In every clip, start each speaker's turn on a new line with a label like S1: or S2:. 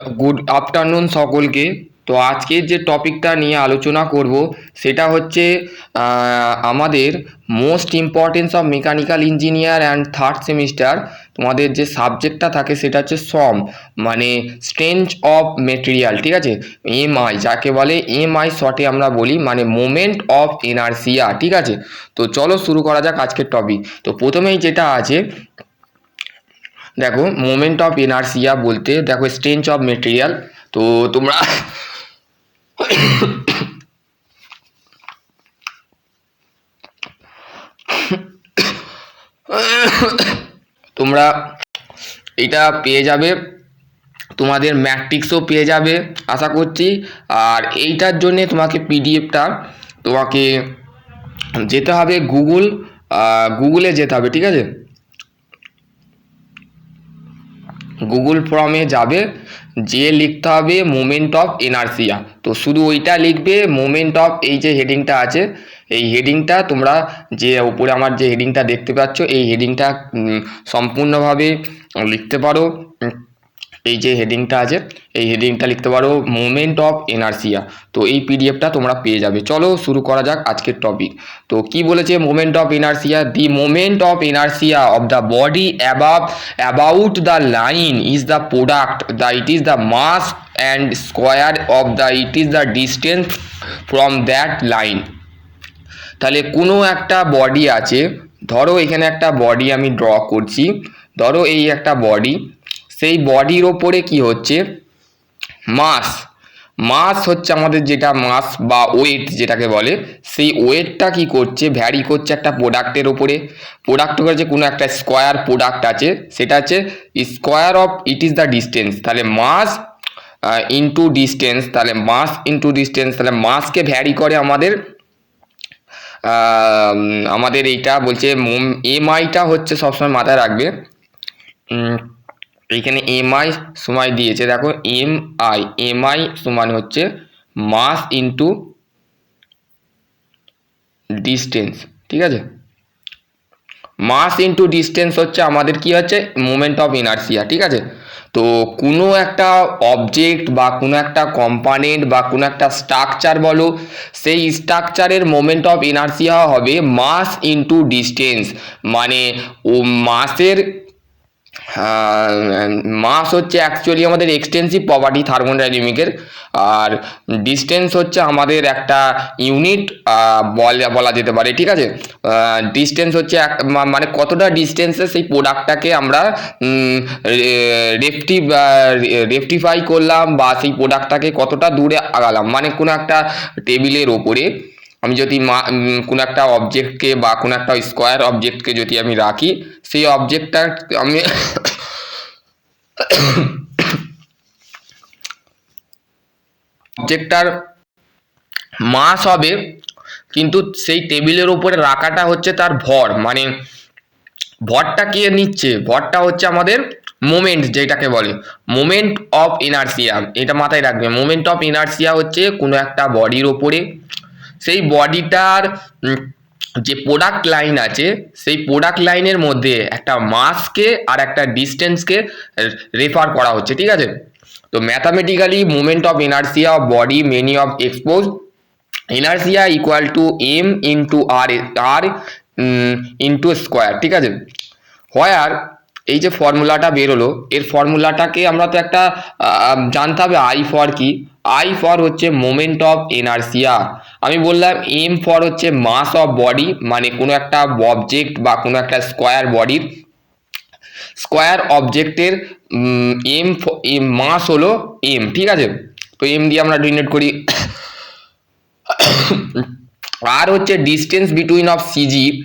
S1: Good afternoon সকলকে। তো আজকের যে টপিকটা নিয়ে আলোচনা করব, সেটা হচ্ছে আমাদের most importance of mechanical engineer and third semester তোমাদের যে সাবজেক্টটা থাকে সেটা হচ্ছে সম মানে স্ট্রেঞ্জ অফ মেটেরিয়াল ঠিক আছে? এমআই যাকে বলে এমআই শর্টে আমরা বলি মানে মোমেন্ট অফ এনার্সিয়া ঠিক আছে? তো চলো শুরু করা যাক আজকের টপিক তো প্রথমেই যেটা আছে দেখো মোমেন্ট অফ ইনার্সিয়া বলতে, দেখো স্ট্রেঞ্জ অফ মেটেরিয়াল তো তোমরা তোমরা এটা পেয়ে যাবে, তোমাদের ম্যাট্রিক্সও পেয়ে যাবে, আশা করছি। আর এইটার জন্যে তোমাকে পিডিএফটা তোমাকে যেতে হবে গুগল গুগলে যেতে হবে, ঠিক আছে? গুগল ফর্মে যাবে যে লিখতে হবে মোমেন্ট অফ এনার্সিয়া তো শুধু ওইটা লিখবে মোমেন্ট অফ এই যে হেডিংটা আছে, এই হেডিংটা তোমরা যে উপরে আমার যে হেডিংটা দেখতে পাচ্ছ, এই হেডিংটা সম্পূর্ণভাবে লিখতে পারো। এই যে হেডিংটা আছে, এই হেডিংটা লিখতে পারো মোমেন্ট অফ এনার্সিয়া তো এই পিডিএফটা তোমরা পেয়ে যাবে। চলো শুরু করা যাক আজকের টপিক তো কি বলেছে moment of inertia the moment of inertia of the body above about the line is the product the it is the mass and square of the it is the distance from that line তাহলে কোনো একটা body আছে, ধরো এখানে একটা body আমি draw করছি, ধরো এই একটা বডি সেই বডির ওপরে কি হচ্ছে? মাস মাস হচ্ছে আমাদের যেটা মাস বা ওয়েট যেটাকে বলে, সেই ওয়েটটা কি করছে? ভ্যারি করছে একটা প্রোডাক্টের ওপরে। প্রোডাক্ট যে কোনো একটা স্কোয়ার প্রোডাক্ট আছে, সেটা হচ্ছে square of it is the distance তাহলে মাস ইনটু ডিস্টেন্স তাহলে মাস ইনটু ডিস্টেন্স তাহলে মাসকে ভ্যারি করে আমাদের আমাদের এইটা বলছে এমআইটা হচ্ছে সবসময় মাথায় রাখবে। এইখানে এমআই সময় দিয়েছে, দেখো এম আই এমআই সমান হচ্ছে মাস ইনটু ডিস্টেন্স ঠিক আছে? মাস ইনটু ডিস্টেন্স হচ্ছে আমাদের কি হচ্ছে? মোমেন্ট অফ ইনার্সিয়া ঠিক আছে? তো কোনো একটা অবজেক্ট বা কোনো একটা কম্পানেন্ট বা কোনো একটা স্ট্রাকচার বলো, সেই স্ট্রাকচারের মোমেন্ট অফ ইনার্সিয়া হবে মাস ইনটু ডিস্টেন্স মানে ও মাসের মাস হচ্ছে অ্যাকচুয়ালি আমাদের এক্সটেন্সিভ প্রপার্টি থার্মোডাইনামিকের আর ডিস্টেন্স হচ্ছে আমাদের একটা ইউনিট বলা যেতে পারে, ঠিক আছে? ডিস্টেন্স হচ্ছে এক মানে কতটা ডিস্টেন্সে সেই প্রোডাক্টটাকে আমরা রেফটি রেফটিফাই করলাম বা সেই প্রোডাক্টটাকে কতটা দূরে আগালাম। মানে কোনো একটা টেবিলের ওপরে। আমি যদি মা কোনো একটা অবজেক্টকে বা কোনো একটা স্কোয়ার অবজেক্টকে যদি আমি রাখি, সেই অবজেক্টটা আমি অবজেক্টটার মাস হবে, কিন্তু সেই টেবিলের উপরে রাখাটা হচ্ছে তার ভর। মানে ভরটা কে নিচ্ছে? ভরটা হচ্ছে আমাদের মোমেন্ট যেটাকে বলে। মোমেন্ট অফ ইনার্সিয়া এটা মাথায় রাখবে। মোমেন্ট অফ ইনার্সিয়া হচ্ছে কোনো একটা বডির ওপরে সেই বডিটার যে প্রোডাক্ট লাইন আছে, সেই প্রোডাক্ট লাইনের মধ্যে একটা মাসকে আর একটা ডিস্টেন্সকে রেফার করা হচ্ছে, ঠিক আছে? তো mathematically moment of inertia of body many of expose inertia equal to M into R R into square ঠিক আছে? হয় আর এই যে ফর্মুলাটা বেরোলো, এর ফর্মুলাটাকে আমরা তো একটা জানতে হবে আই ফর কি? আই ফর হচ্ছে মোমেন্ট অফ এনার্সিয়া আমি বললাম এম ফর হচ্ছে মাস অফ বডি মানে কোনো একটা অবজেক্ট বা কোনো একটা স্কোয়ার বডির স্কোয়ার অবজেক্টের এম মাস হলো এম ঠিক আছে? তো এম দিয়ে আমরা ডিনোট করি। আর হচ্ছে distance between of CG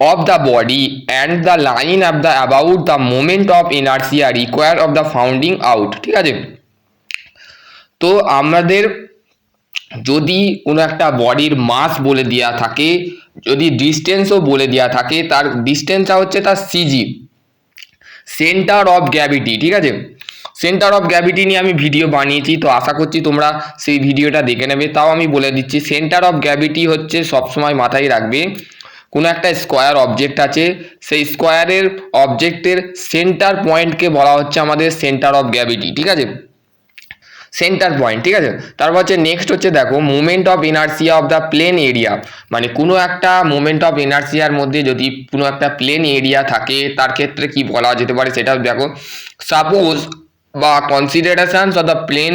S1: of the body and the line of the, about the moment of inertia required of the founding out, ঠিক আছে? তো আমাদের যদি কোনো একটা বডির মাস বলে দেওয়া থাকে, যদি ডিস্টেন্সও বলে দেওয়া থাকে, তার ডিস্টেন্সটা হচ্ছে তার সিজি সেন্টার অফ গ্র্যাভিটি ঠিক আছে? সেন্টার অফ গ্র্যাভিটি নিয়ে আমি ভিডিও বানিয়েছি, তো আশা করছি তোমরা সেই ভিডিওটা দেখে নেবে। তাও আমি বলে দিচ্ছি সেন্টার অফ গ্র্যাভিটি হচ্ছে সবসময় মাথায় রাখবে। কোনো একটা স্কোয়ার অবজেক্ট আছে, সেই স্কোয়ারের অবজেক্টের সেন্টার পয়েন্টকে বলা হচ্ছে আমাদের সেন্টার অফ গ্র্যাভিটি ঠিক আছে? সেন্টার পয়েন্ট ঠিক আছে? তারপর হচ্ছে নেক্সট হচ্ছে দেখো movement of inertia of the plane area মানে কোনো একটা মুভমেন্ট অফ ইনার্সিয়ার মধ্যে যদি কোনো একটা প্লেন এরিয়া থাকে, তার ক্ষেত্রে কি বলা যেতে পারে সেটা দেখো সাপোজ বা considerations of the plane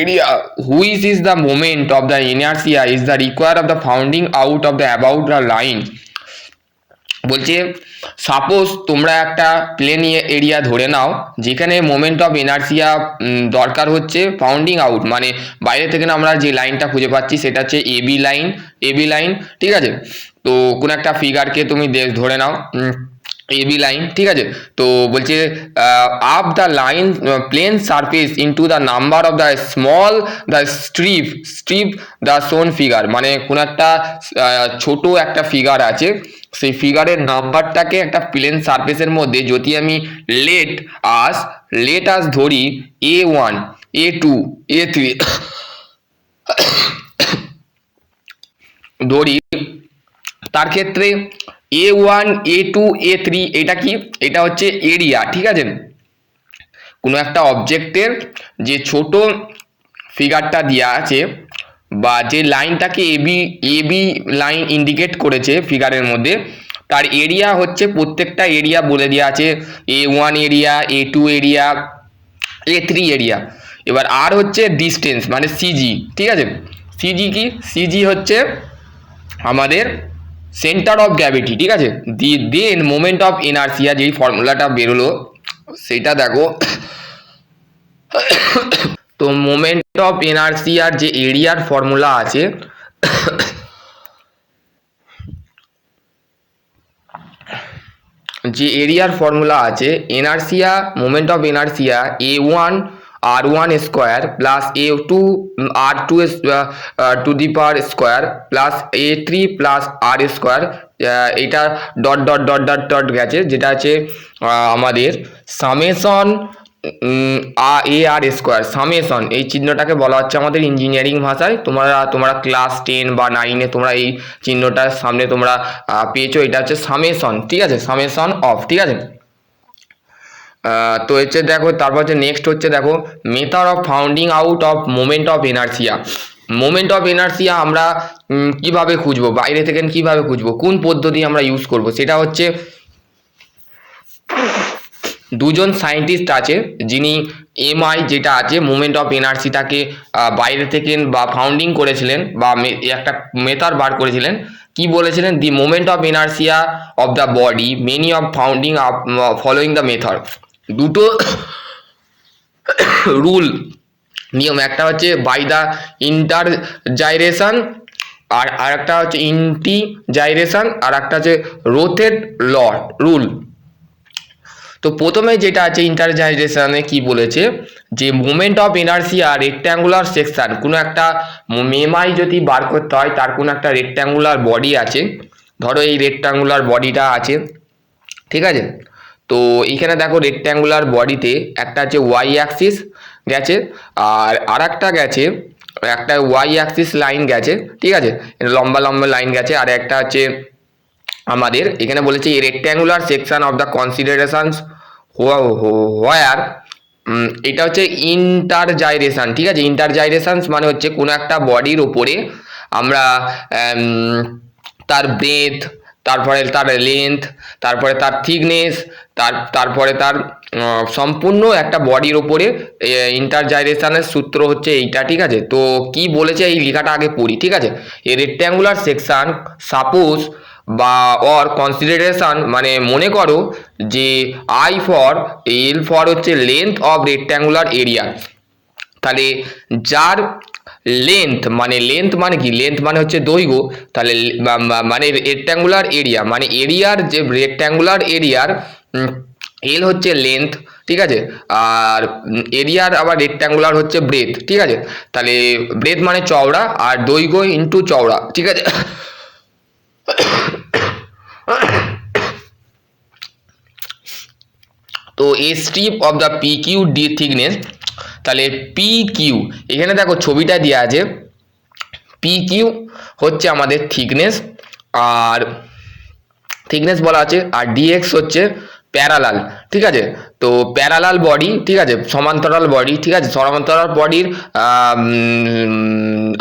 S1: area which is the moment of the inertia is the require of the founding out of the about the line বলছে সাপোজ তোমরা একটা প্লেন এরিয়া ধরে নাও, যেখানে মোমেন্ট অফ এনার্সিয়া দরকার হচ্ছে founding out মানে বাইরে থেকে আমরা যে লাইনটা খুঁজে পাচ্ছি সেটা হচ্ছে এবি লাইন এবি লাইন ঠিক আছে? তো কোনো একটা ফিগারকে তুমি ধরে নাও এবি লাইন ঠিক আছে? তো বলছে up the line plane surface into the number of the small the strip strip the shown figure মানে কোনো একটা ছোট একটা ফিগার আছে, সেই ফিগারের নাম্বারটাকে একটা প্লেন সারফেসের মধ্যে যদি আমি লেট আস লেট আস ধরি A one A two A three ধরি, তার ক্ষেত্রে A one A two A three এটা কি? এটা হচ্ছে এরিয়া ঠিক আছে? কোনো একটা অবজেক্টের যে ছোট ফিগারটা দেওয়া আছে বা যে লাইনটাকে এবি এবি লাইন ইন্ডিকেট করেছে ফিগারের মধ্যে, তার এরিয়া হচ্ছে প্রত্যেকটা এরিয়া বলে দেওয়া আছে A one area A two area A three area এবার আর হচ্ছে ডিস্টেন্স মানে সিজি ঠিক আছে? সিজি কি? সিজি হচ্ছে আমাদের সেন্টার অফ গ্র্যাভিটি ঠিক আছে? The then moment of inertia যেই ফর্মুলাটা বেরোলো, সেটা দেখো। তো মোমেন্ট অফ ইনার্সিয়ার যে এরিয়ার ফর্মুলা আছে, যে এরিয়ার ফর্মুলা আছে inertia moment of inertia A one R one square plus A two R two to the power square plus A three plus R square এটা dot dot dot dot dot গেছে, যেটা আছে আমাদের summation A, R square summation এই চিহ্নটাকে বলা হচ্ছে আমাদের ইঞ্জিনিয়ারিং ভাষায়। তোমরা তোমরা ক্লাস টেন বা নাইনে তোমরা এই চিহ্নটার সামনে তোমরা পেয়েছ, এটা হচ্ছে সামেশন ঠিক আছে? সামেশন অফ ঠিক আছে? তো হচ্ছে দেখো, তারপর হচ্ছে নেক্সট হচ্ছে দেখো method of founding out of moment of inertia moment of inertia আমরা কীভাবে খুঁজবো? বাইরে থেকে কীভাবে খুঁজবো? কোন পদ্ধতি আমরা ইউজ করব? সেটা হচ্ছে দুজন সায়েন্টিস্ট আছে, যিনি এমআই যেটা আছে মুভমেন্ট অফ এনার্জিটাকে বাইরে থেকে বা ফাউন্ডিং করেছিলেন বা একটা মেথড বার করেছিলেন। কি বলেছিলেন? The moment of inertia of the body many of founding following the method দুটো রুল নিয়ম। একটা হচ্ছে বাই দ্য ইন্টার জাইরেশন আর আরেকটা হচ্ছে ইন্টি জাইরেশন আর একটা হচ্ছে রোথেড ল রুল তো প্রথমে যেটা আছে ইন্টারজাইজেশনে কি বলেছে? যে movement of inertia rectangular section কোনো একটা মেমাই যদি বার করতে হয়, তার কোনো একটা রেক্ট্যাঙ্গুলার বডি আছে। ধরো এই রেক্ট্যাঙ্গুলার বডিটা আছে। ঠিক আছে? তো এখানে দেখো রেক্ট্যাঙ্গুলার বডিতে একটা আছে ওয়াই অ্যাক্সিস গেছে, আর আর একটা গেছে, একটা ওয়াই অ্যাক্সিস লাইন গেছে, ঠিক আছে? লম্বা লম্বা লাইন গেছে, আর একটা হচ্ছে আমাদের, এখানে বলেছে rectangular section of the considerations where এটা হচ্ছে ইন্টারজাইরেশন ঠিক আছে? ইন্টারজাইরেশনস মানে হচ্ছে কোনো একটা বডির ওপরে আমরা তার ব্রেথ তারপরে তার লেন্থ তারপরে তার থিকনেস তার, তারপরে তার সম্পূর্ণ একটা বডির ওপরে ইন্টারজাইরেশনের সূত্র হচ্ছে এইটা, ঠিক আছে? তো কি বলেছে এই লেখাটা আগে পড়ি, ঠিক আছে? এ রেক্ট্যাঙ্গুলার সেকশন সাপোজ বা অর কনসিডারেশন মানে মনে করো যে আই ফর এল ফর হচ্ছে লেন্থ অফ রেক্ট্যাঙ্গুলার এরিয়া তাহলে যার লেন্থ মানে লেন্থ মানে কি? লেন্থ মানে হচ্ছে দৈর্ঘ্য। তাহলে মানে রেক্ট্যাঙ্গুলার এরিয়া মানে এরিয়ার যে রেক্ট্যাঙ্গুলার এরিয়ার এল হচ্ছে লেন্থ ঠিক আছে? আর এরিয়ার আবার রেক্ট্যাঙ্গুলার হচ্ছে ব্রেথ ঠিক আছে? তাহলে ব্রেথ মানে চওড়া আর দৈর্ঘ্য ইন্টু চওড়া, ঠিক আছে? তো a strip of the P Q D thickness তাহলে পি কিউ এখানে দেখো ছবিটা দেওয়া আছে পি কিউ হচ্ছে আমাদের থিকনেস আর থিকনেস বলা আছে, আর ডিএক্স হচ্ছে প্যারালাল ঠিক আছে? তো প্যারালাল বডি ঠিক আছে? সমান্তরাল বডি ঠিক আছে? সমান্তরাল বডির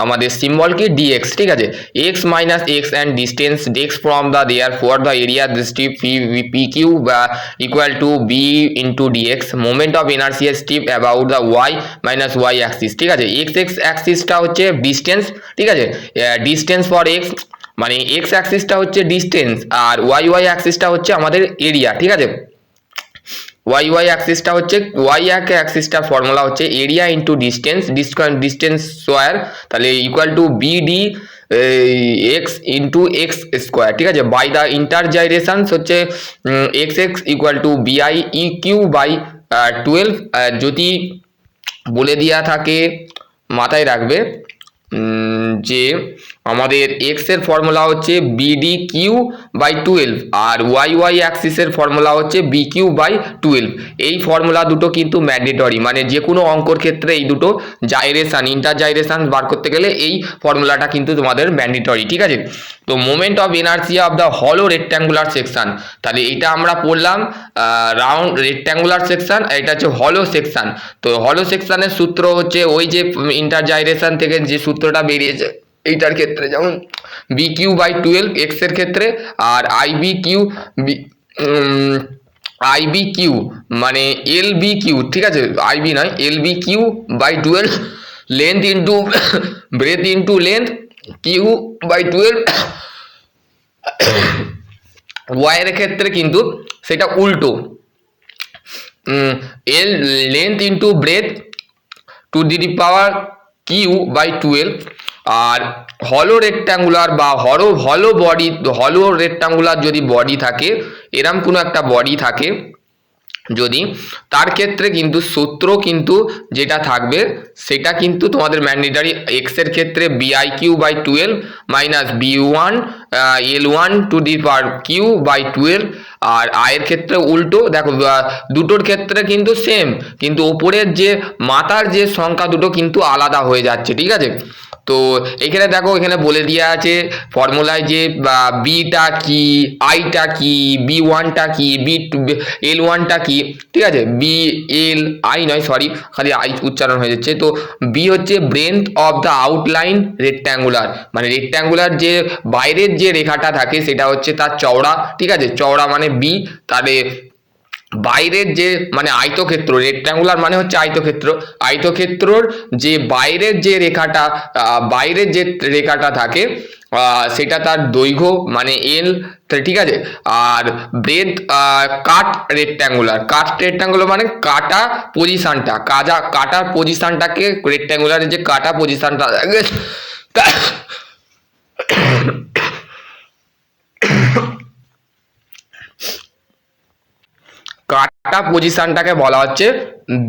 S1: আমাদের সিম্বল কি? ডিএক্স ঠিক আছে? X minus X and distance DX from the there for the area strip P Q equal to B into DX moment of inertia strip about the Y minus Y axis ঠিক আছে? X X অ্যাক্সিসটা হচ্ছে distance ঠিক আছে? Distance for X মানে X অ্যাক্সিসটা হচ্ছে distance আর ওয়াই ওয়াই অ্যাক্সিসটা হচ্ছে আমাদের এরিয়া ঠিক আছে? ওয়াই ওয়াই অ্যাক্সিসটা হচ্ছে ওয়াই এক অ্যাক্সিসটার ফর্মুলা হচ্ছে area into distance distance square তাহলে equal to BD X into X square ঠিক আছে? বাই দ্য ইন্টারজাইরেশনস হচ্ছে X X equal to BI E cube by twelve যদি বলে দেওয়া থাকে, মাথায় রাখবে যে আমাদের এক্সের ফর্মুলা হচ্ছে বিডি কিউ বাই টুয়েলভ আর ওয়াই ওয়াই অ্যাক্সিসের ফর্মুলা হচ্ছে বি কিউ বাই টুয়েলভ এই ফর্মুলা দুটো কিন্তু ম্যান্ডেটরি মানে যে কোনো অঙ্কর ক্ষেত্রে এই দুটো জাইরেশান ইন্টার জাইরেশান বার করতে গেলে এই ফর্মুলাটা কিন্তু তোমাদের ম্যান্ডেটরি ঠিক আছে? তো moment of inertia of the হলো রেক্ট্যাঙ্গুলার সেকশন তাহলে এটা আমরা পড়লাম রাউন্ড রেক্ট্যাঙ্গুলার সেকশন এটা হচ্ছে হলো সেকশন তো হলো সেকশনের সূত্র হচ্ছে ওই যে ইন্টার জাইরেশান থেকে যে সূত্রটা বেরিয়েছে এইটার ক্ষেত্রে, যেমন বি কিউ বাই টুয়েলভ এক্সের ক্ষেত্রে আর I B cube B cube মানে এল বি কিউ ঠিক আছে? আই বি নয় L B cube by twelve length into breadth into length cube by twelve ওয়াইয়ের ক্ষেত্রে কিন্তু সেটা উল্টো। L length into breadth to the power cube by twelve আর হলো রেক্ট্যাঙ্গুলার বা হলো হলো বডি হলো রেক্ট্যাঙ্গুলার যদি বডি থাকে, এরম কোনো একটা বডি থাকে, যদি তার ক্ষেত্রে কিন্তু সূত্র কিন্তু যেটা থাকবে, সেটা কিন্তু তোমাদের ম্যান্ডেটারি এক্সের ক্ষেত্রে BI cube by twelve minus B one L one to the power cube by twelve আর আয়ের ক্ষেত্রে উল্টো, দেখো দুটোর ক্ষেত্রে কিন্তু সেম কিন্তু ওপরের যে মাথার যে সংখ্যা দুটো কিন্তু আলাদা হয়ে যাচ্ছে, ঠিক আছে? তো এখানে দেখো, এখানে বলে দেওয়া আছে ফর্মুলায় যে বিটা কি আইটা কি বি ওয়ানটা কি বি টু এল ওয়ানটা কি, ঠিক আছে? বি এল আই নয় সরি খালি আই উচ্চারণ হয়ে যাচ্ছে। তো বি হচ্ছে breadth of the outline rectangular মানে রেক্ট্যাঙ্গুলার যে বাইরের যে রেখাটা থাকে, সেটা হচ্ছে তার চওড়া, ঠিক আছে? চওড়া মানে বি তাহলে বাইরের যে মানে আয়তক্ষেত্র রেক্ট্যাঙ্গুলার মানে হচ্ছে আয়তক্ষেত্র। আয়তক্ষেত্রর যে বাইরের যে রেখাটা বাইরের যে রেখাটা থাকে সেটা তার দৈর্ঘ্য মানে এল ঠিক আছে? আর breadth cut rectangular cut rectangular মানে কাটা পজিশনটা কাজা, কাটার পজিশনটাকে রেক্ট্যাঙ্গুলারের যে কাটা পজিশনটা থাকে তা- কাটা পজিশনটাকে বলা হচ্ছে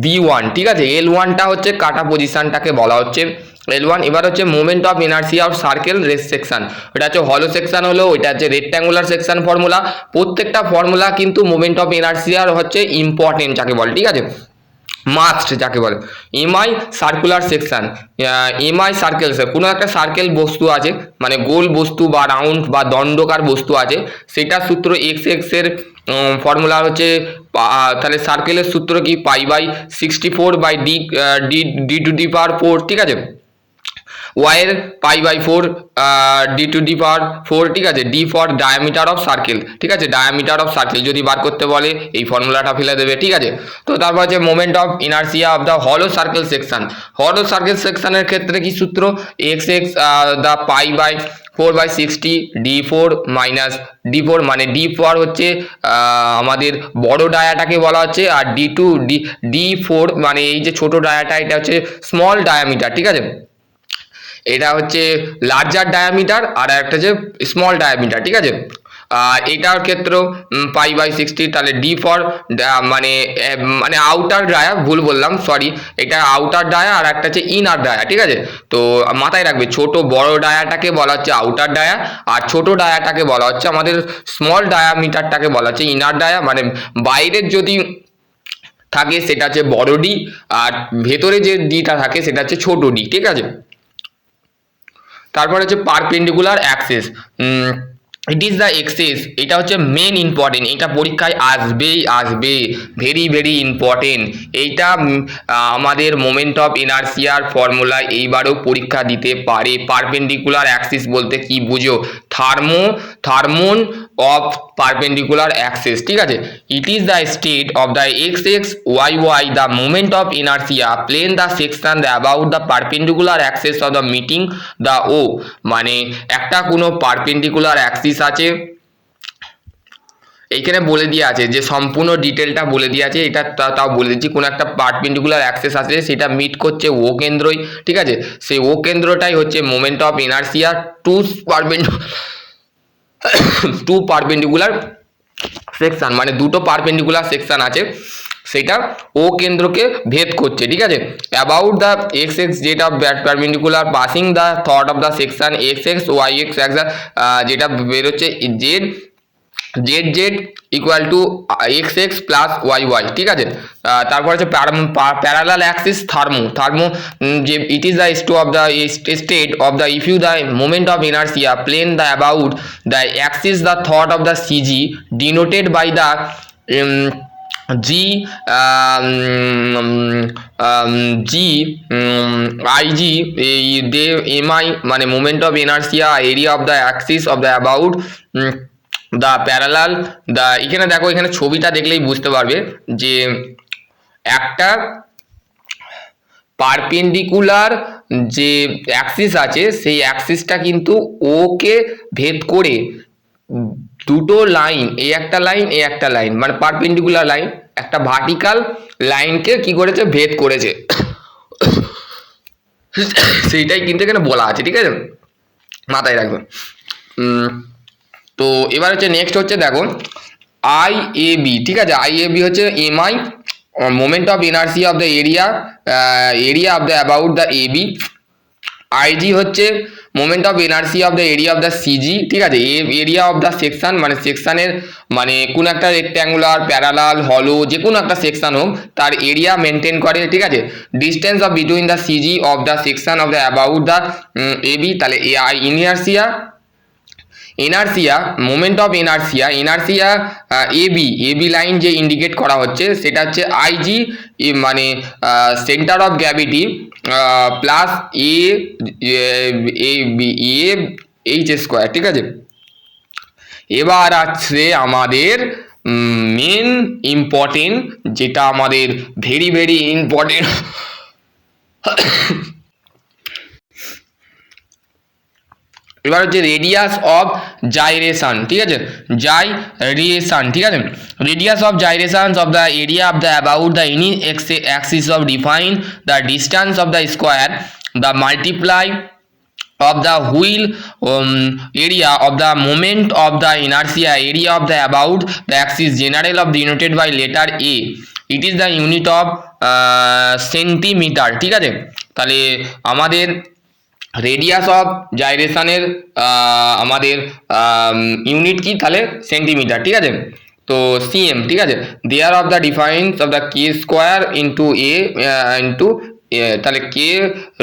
S1: বি ওয়ান ঠিক আছে? এল ওয়ানটা হচ্ছে কাটা পজিশনটাকে বলা হচ্ছে। এল ওয়ান এবার হচ্ছে movement of inertia of circle race section ওটা হচ্ছে হলো সেকশন হলো, ওইটা হচ্ছে রেক্ট্যাঙ্গুলার সেকশন ফর্মুলা প্রত্যেকটা ফর্মুলা কিন্তু মুভমেন্ট অফ ইনার্সিয়ার হচ্ছে ইম্পর্টেন্ট যাকে বলে, ঠিক আছে? মাস্ট যাকে বলে। MI circular section MI circle কোনো একটা সার্কেল বস্তু আছে মানে গোল বস্তু বা রাউন্ড বা দণ্ডকার বস্তু আছে, সেটার সূত্র এক্স এক্সের ফর্মুলা হচ্ছে তাহলে সার্কেলের সূত্র কি? Pi by sixty four by D D D to D power four ঠিক আছে? ওয়াইয়ের pi by four D to D power four ঠিক আছে? D for diameter of circle ঠিক আছে? ডায়ামিটার অফ সার্কেল যদি বার করতে বলে, এই ফর্মুলাটা ফেলে দেবে, ঠিক আছে? তো তারপর হচ্ছে moment of inertia of the হলো সার্কেল সেকশন হলো সার্কেল সেকশনের ক্ষেত্রে কি সূত্র? X X the pi by four by sixty D four minus D four মানে ডি ফোর হচ্ছে আমাদের বড় ডায়াটাকে বলা হচ্ছে, আর D two D D four মানে এই যে ছোট ডায়াটা এটা হচ্ছে স্মল ডায়ামিটার ঠিক আছে? এটা হচ্ছে লার্জার ডায়ামিটার আর একটা হচ্ছে স্মল ডায়ামিটার ঠিক আছে? আর এটার ক্ষেত্রেও পাই বাই সিক্সটি তাহলে ডি ফর মানে মানে আউটার ডায়া ভুল বললাম সরি এটা আউটার ডায়া আর একটা হচ্ছে ইনার ডায়া ঠিক আছে? তো মাথায় রাখবে, ছোট বড় ডায়াটাকে বলা হচ্ছে আউটার ডায়া আর ছোট ডায়াটাকে বলা হচ্ছে আমাদের স্মল ডায়ামিটারটাকে বলা হচ্ছে ইনার ডায়া মানে বাইরের যদি থাকে সেটা হচ্ছে বড় ডি আর ভেতরে যে ডিটা থাকে সেটা হচ্ছে ছোট ডি ঠিক আছে? তারপর হচ্ছে perpendicular axes it is the axes এটা হচ্ছে মেন ইম্পর্টেন্ট এটা পরীক্ষায় আসবেই, আসবে ভেরি ভেরি ইম্পর্টেন্ট এইটা আমাদের মোমেন্ট অফ এনার্সিয়ার ফর্মুলা এইবারও পরীক্ষা দিতে পারে পারপেন্ডিকুলার অ্যাক্সিস বলতে কি বুঝো? Theorem theorem of perpendicular axes ঠিক আছে? It is the state of the X X Y Y the moment of inertia plane the section the about the perpendicular axes of the meeting the O মানে একটা কোনো perpendicular Axis আছে এইখানে বলে দিয়ে আছে, যে সম্পূর্ণ ডিটেলটা বলে দিয়ে আছে, এটা তাও বলে দিচ্ছি, কোনো একটা পারপেন্ডিকুলার অ্যাক্সেস আছে, সেটা মিট করছে ও কেন্দ্রই, ঠিক আছে? সেই ও কেন্দ্রটাই হচ্ছে moment of inertia to perpendicular to perpendicular section মানে দুটো পারপেন্ডিকুলার সেকশান আছে। সেটা ও কেন্দ্রকে ভেদ করছে, ঠিক আছে? অ্যাবাউট দ্য এক্স এক্স যেটা perpendicular passing the thought of the section X X Y X যেটা বেরোচ্ছে Z Z Z equal to X X plus Y Y ঠিক আছে? তারপর হচ্ছে প্যারালাল অ্যাক্সিস থার্মো থার্মো যে it is the stow of the state of the if you the moment of inertia plane the about the axis the thought of the CG denoted by the G G IG they MI মানে moment of inertia area of the axis of the about the parallel the এখানে দেখো, এখানে ছবিটা দেখলেই বুঝতে পারবে যে একটা পারপেন্ডিকুলার যে অ্যাক্সিস আছে, সেই অ্যাক্সিসটা কিন্তু ওকে ভেদ করে দুটো লাইন এই একটা লাইন এই একটা লাইন মানে পারপেন্ডিকুলার লাইন একটা ভার্টিক্যাল লাইনকে কি করেছে? ভেদ করেছে। সেইটাই কিন্তু এখানে বলা আছে, ঠিক আছে? মাথায় রাখবেন তো এবার হচ্ছে নেক্সট হচ্ছে দেখো আই এ বি ঠিক আছে? আই এ বি হচ্ছে MI moment of inertia of the area area of the about the A B IG হচ্ছে moment of inertia of the area of the CG ঠিক আছে? Area of the section মানে সেকশনের মানে কোন একটা rectangular parallel হলো যে কোনো একটা সেকশন হোক, তার এরিয়া মেনটেন করে, ঠিক আছে? Distance of between the CG of the section of the about the AB তাহলে A I inertia inertia moment of inertia inertia AB AB line যে ইন্ডিকেট করা হচ্ছে, সেটা হচ্ছে আইজি মানে centre of gravity plus A A H square ঠিক আছে? এবার আছে আমাদের মেন ইম্পর্টেন্ট যেটা আমাদের ভেরি ভেরি ইম্পর্টেন্ট এবার হচ্ছে রেডিয়াস অফ জাইরেশন ঠিক আছে? জাইরিয়েশান ঠিক আছে? Radius of gyration of the area of the about the any axis of define the distance of the square the multiply of the wheel area of the moment of the inertia area of the about the axis general of the united by letter A it is the unit of centimetre ঠিক আছে? তাহলে আমাদের radius of জাইরেশনের আমাদের unit কি? তাহলে centimetre ঠিক আছে? তো সিএম ঠিক আছে? There of the defines of the K square into A into তাহলে K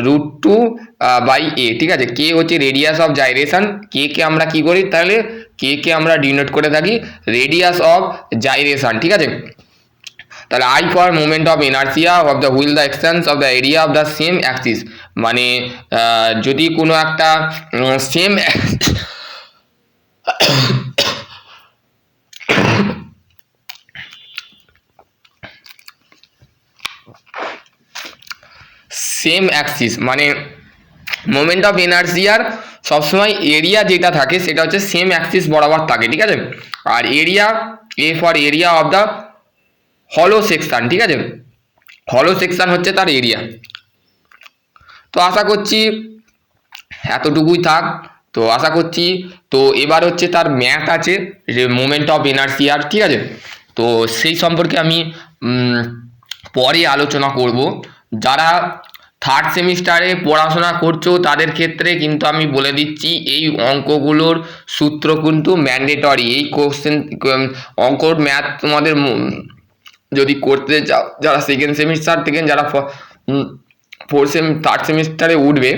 S1: root two by A ঠিক আছে? কে হচ্ছে radius of gyration K K আমরা কি করি? তাহলে কে কে আমরা ডিনোট করে থাকি রেডিয়াস অফ জাইরেশন ঠিক আছে? তাহলে I for movement of inertia of the wheel the extents of the area of the same axis মানে যদি কোনো একটা সেম সেম অ্যাক্সিস মানে মোমেন্ট অফ এনার্জিয়ার সবসময় এরিয়া যেটা থাকে সেটা হচ্ছে সেম অ্যাক্সিস বরাবর থাকে, ঠিক আছে? আর area A for area of the হলো সেকশন ঠিক আছে? হলো সেকশন হচ্ছে তার এরিয়া তো আশা করছি এতটুকুই থাক। তো আশা করছি, তো এবার হচ্ছে তার ম্যাথ আছে, যে মোমেন্ট অফ এনার্সিয়ার ঠিক আছে? তো সেই সম্পর্কে আমি পরে আলোচনা করব। যারা থার্ড সেমিস্টারে পড়াশোনা করছ, তাদের ক্ষেত্রে কিন্তু আমি বলে দিচ্ছি, এই অঙ্কগুলোর সূত্র কিন্তু ম্যান্ডেটরি এই কোশ্চেন অঙ্কর ম্যাথ তোমাদের যদি করতে চাও যারা সেকেন্ড সেমিস্টার থেকে যারা ফোর সেম থার্ড সেমিস্টারে উঠবে,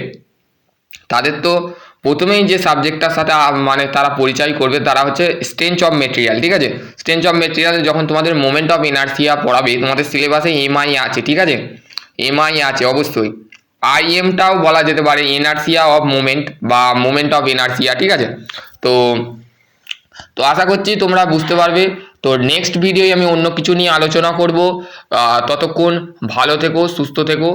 S1: তাদের তো প্রথমেই যে সাবজেক্টটার সাথে মানে তারা পরিচয় করবে, তারা হচ্ছে স্ট্রেঞ্চ অফ মেটেরিয়াল ঠিক আছে? স্ট্রেঞ্চ অফ মেটেরিয়াল যখন তোমাদের মোমেন্ট অফ ইনার্সিয়া পড়াবে, তোমাদের সিলেবাসে এমআই আছে, ঠিক আছে? এমআই আছে, অবশ্যই। আইএমটাও বলা যেতে পারে ইনার্সিয়া অফ মোমেন্ট বা মোমেন্ট অফ ইনার্সিয়া ঠিক আছে? তো তো আশা করছি তোমরা বুঝতে পারবে তো নেক্সট ভিডিওয় আমি অন্য কিছু নিয়ে আলোচনা করব। ততক্ষণ ভালো থেকো সুস্থ থেকো।